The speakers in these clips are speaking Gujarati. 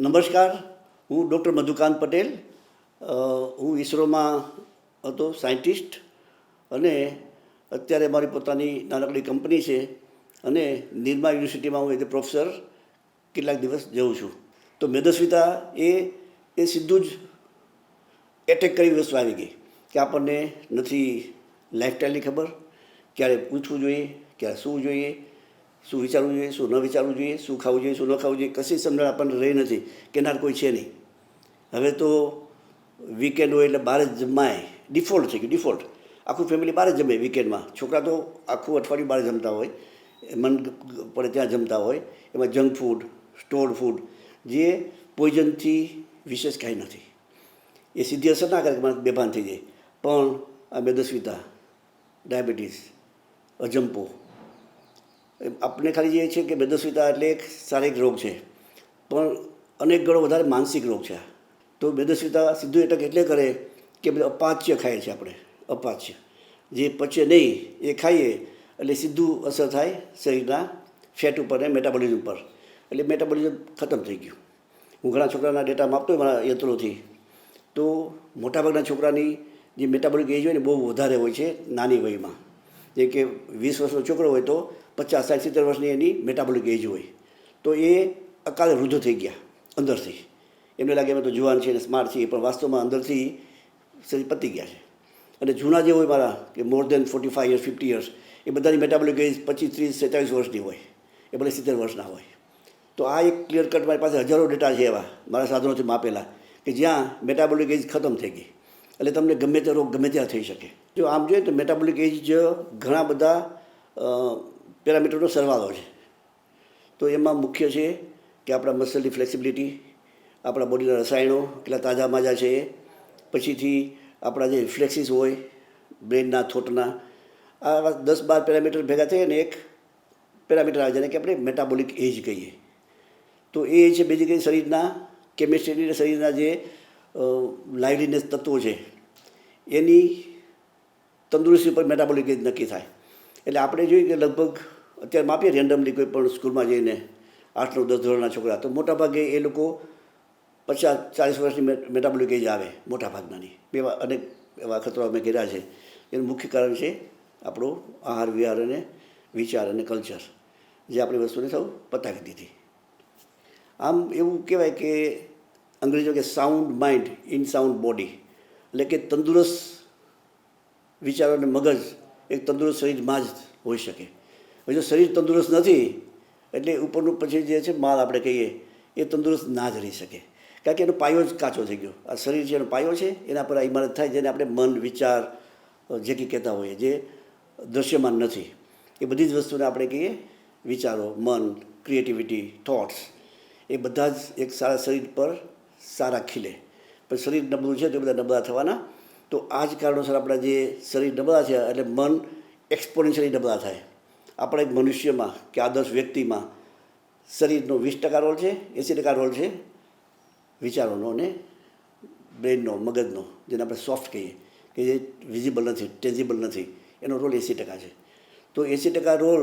નમસ્કાર. હું ડૉક્ટર મધુકાંત પટેલ. હું ઈસરોમાં હતો, સાયન્ટિસ્ટ. અને અત્યારે મારી પોતાની નાનકડી કંપની છે. અને નિરમા યુનિવર્સિટીમાં હું એ પ્રોફેસર કેટલાક દિવસ જઉં છું. તો મેદસ્વીતા એ એ સીધું જ એટેક કરી વસ્તુ આવી ગઈ કે આપણને નથી લાઈફસ્ટાઈલની ખબર. ક્યારે પૂછવું જોઈએ, ક્યારે સૂવું જોઈએ શું વિચારવું જોઈએ, શું ન વિચારવું જોઈએ, શું ખાવું જોઈએ, શું ન ખાવું જોઈએ, કશી સમજણ આપણને રહી નથી. કેનાર કોઈ છે નહીં. હવે તો વીકેન્ડ હોય એટલે બહાર જ જમાય. ડિફોલ્ટ થઈ ગયું ડિફોલ્ટ આખું ફેમિલી બહાર જ જમે વીકેન્ડમાં છોકરા તો આખું અઠવાડિયું બહાર જમતા હોય. મન પડે ત્યાં જમતા હોય. એમાં જંક ફૂડ સ્ટોર્ડ ફૂડ જે પોઈઝનથી વિશેષ કાંઈ નથી. એ સીધી અસર ના કરે કે બેભાન થઈ જાય. પણ આ મેદસ્વિતા, ડાયાબિટીસ, અજંપો આપણે ખાલી જે છે કે બેદસ્વીતા એટલે એક શારીરિક રોગ છે. પણ અનેક ગણો વધારે માનસિક રોગ છે તો મેદસ્વિતા સીધું એટક એટલે કરે કે બધું અપાચ્ય ખાઈએ છીએ આપણે. અપાચ્ય. જે પચે નહીં એ ખાઈએ એટલે સીધું અસર થાય શરીરના ફેટ ઉપર ને મેટાબોલિઝમ ઉપર. એટલે મેટાબોલિઝમ ખતમ થઈ ગયું. હું ઘણા છોકરાના ડેટા માપતો હોય મારા યંત્રોથી. તો મોટાભાગના છોકરાની જે મેટાબોલિક એજ હોય ને બહુ વધારે હોય છે નાની વયમાં. જે કે વીસ વર્ષનો છોકરો હોય તો પચાસ, સાઠ, સિત્તેર વર્ષની એની મેટાબોલિક એજ હોય. તો એ અકાલે વૃદ્ધ થઈ ગયા, અંદરથી. એમને લાગે અમે તો જુવાન છીએ અને સ્માર્ટ છીએ, પણ વાસ્તવમાં અંદરથી શરીર પતી ગયા છે. અને જૂના જે હોય મારા, કે more than forty five years fifty years એ બધાની મેટાબોલિક એજ પચીસ, ત્રીસ, સેતાલીસ વર્ષની હોય. એ ભલે સિત્તેર વર્ષના હોય. તો આ એક ક્લિયર કટ મારી પાસે હજારો ડેટા છે એવા, મારા સાધનોથી માપેલા, કે જ્યાં મેટાબોલિક એજ ખતમ થઈ ગઈ. એટલે તમને ગમે તે રોગ ગમે ત્યાં થઈ શકે. જો આમ જોઈએ તો મેટાબોલિક એજ ઘણા બધા પેરામીટરનો સરવાળો છે. તો એમાં મુખ્ય છે કે આપણા મસલની ફ્લેક્સિબિલિટી આપણા બોડીના રસાયણો કેટલા તાજા માજા છે, પછીથી આપણા જે રિફ્લેક્સિસ હોય બ્રેનના થોટના આ દસ બાર પેરામીટર ભેગા થઈ અને એક પેરામીટર આવે, જેને કે આપણે મેટાબોલિક એજ કહીએ. તો એ છે બેઝિકલી શરીરના કેમિસ્ટ્રીની શરીરના જે લાઇવલીનેસ તત્વો છે. એની તંદુરસ્તી પર મેટાબોલિક એજ નક્કી થાય. એટલે આપણે જોઈએ કે લગભગ અત્યારે માપીએ રેન્ડમલી કોઈ પણ સ્કૂલમાં જઈને આઠ, નવ, દસ ધોરણના છોકરા, તો મોટાભાગે એ લોકો પચાસ, ચાલીસ વર્ષની મેટાબોલિક એજ આવે, મોટાભાગનાની. એવા અનેક એવા ખતરો અમે કર્યા છે. એનું મુખ્ય કારણ છે આપણો આહાર, વિહાર અને વિચાર અને કલ્ચર જે આપણી વસ્તુને સૌ પતાવી દીધી. આમ એવું કહેવાય કે અંગ્રેજો કે sound mind in sound body એટલે કે તંદુરસ્ત વિચારો અને મગજ, એક તંદુરસ્ત શરીરમાં જ હોઈ શકે. હવે જો શરીર તંદુરસ્ત નથી, એટલે ઉપરનું પછી જે છે માલ આપણે કહીએ, એ તંદુરસ્ત ના જ રહી શકે. કારણ કે એનો પાયો જ કાચો થઈ ગયો. આ શરીર એનો પાયો છે, એના પર આ ઇમારત થાય જેને આપણે મન, વિચાર જે કંઈ કહેતા હોઈએ, જે દૃશ્યમાન નથી. એ બધી જ વસ્તુને આપણે કહીએ વિચારો, મન ક્રિએટિવિટી થોટ્સ એ બધા જ એક સારા શરીર પર સારા ખીલે. પણ શરીર નબળું છે, તો બધા નબળા થવાના. તો આ જ કારણોસર આપણા જે શરીર નબળા છે, એટલે મન એક્સપોનેન્શિયલી નબળા થાય. આપણા મનુષ્યમાં કે આદર્શ વ્યક્તિમાં શરીરનો વીસ ટકા રોલ છે, એંસી ટકા રોલ છે, વિચારોનો અને બ્રેનનો મગજનો, જેને આપણે સોફ્ટ કહીએ, કે જે વિઝિબલ નથી ટેન્ઝિબલ નથી, એનો રોલ એંસી ટકા છે. તો એંસી ટકા રોલ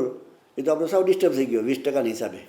એ તો આપણો સાવ ડિસ્ટર્બ થઈ ગયો, વીસ ટકાના હિસાબે.